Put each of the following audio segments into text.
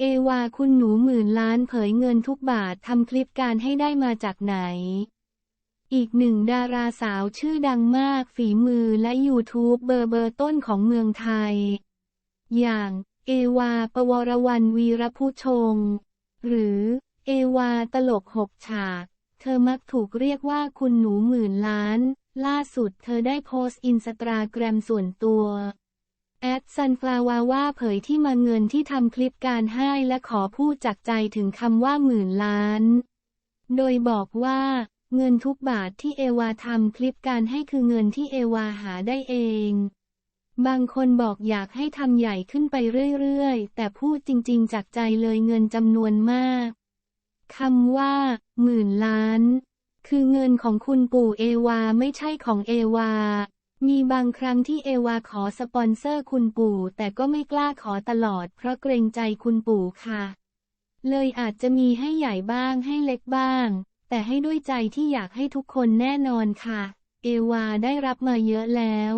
เอวาคุณหนูหมื่นล้านเผยเงินทุกบาททำคลิปการให้ได้มาจากไหน อีกหนึ่งดาราสาวชื่อดังมากฝีมือและยูทูบเบอร์เบอร์ต้นของเมืองไทย อย่างเอวาปวรวรรณวีรผู้ชง หรือเอวาตลกหกฉาก เธอมักถูกเรียกว่าคุณหนูหมื่นล้าน ล่าสุดเธอได้โพสต์อินสตาแกรมส่วนตัว แอดซันฟลาวาว่าเผยที่มาเงินที่ทำคลิปการให้และขอพูดจากใจถึงคำว่าหมื่นล้าน โดยบอกว่าเงินทุกบาทที่เอวาทำคลิปการให้คือเงินที่เอวาหาได้เอง บางคนบอกอยากให้ทำใหญ่ขึ้นไปเรื่อยๆ แต่พูดจริงๆ จากใจเลยเงินจำนวนมาก คำว่า หมื่นล้าน คือเงินของคุณปู่เอวาไม่ใช่ของเอวา มีบางครั้งที่เอวาขอสปอนเซอร์คุณปู่ แต่ก็ไม่กล้าขอตลอด เพราะเกรงใจคุณปู่ค่ะ เลยอาจจะมีให้ใหญ่บ้างให้เล็กบ้าง แต่ให้ด้วยใจที่อยากให้ทุกคนแน่นอนค่ะ เอวาได้รับมาเยอะแล้ว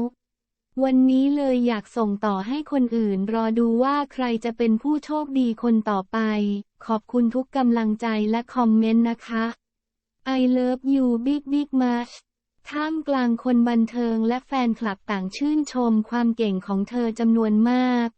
วันนี้เลยอยากส่งต่อให้คนอื่น รอดูว่าใครจะเป็นผู้โชคดีคนต่อไป ขอบคุณทุกกำลังใจและคอมเมนต์นะคะ I love you big big much ท่ามกลางคนบันเทิงและแฟนคลับต่างชื่นชมความเก่งของเธอจำนวนมาก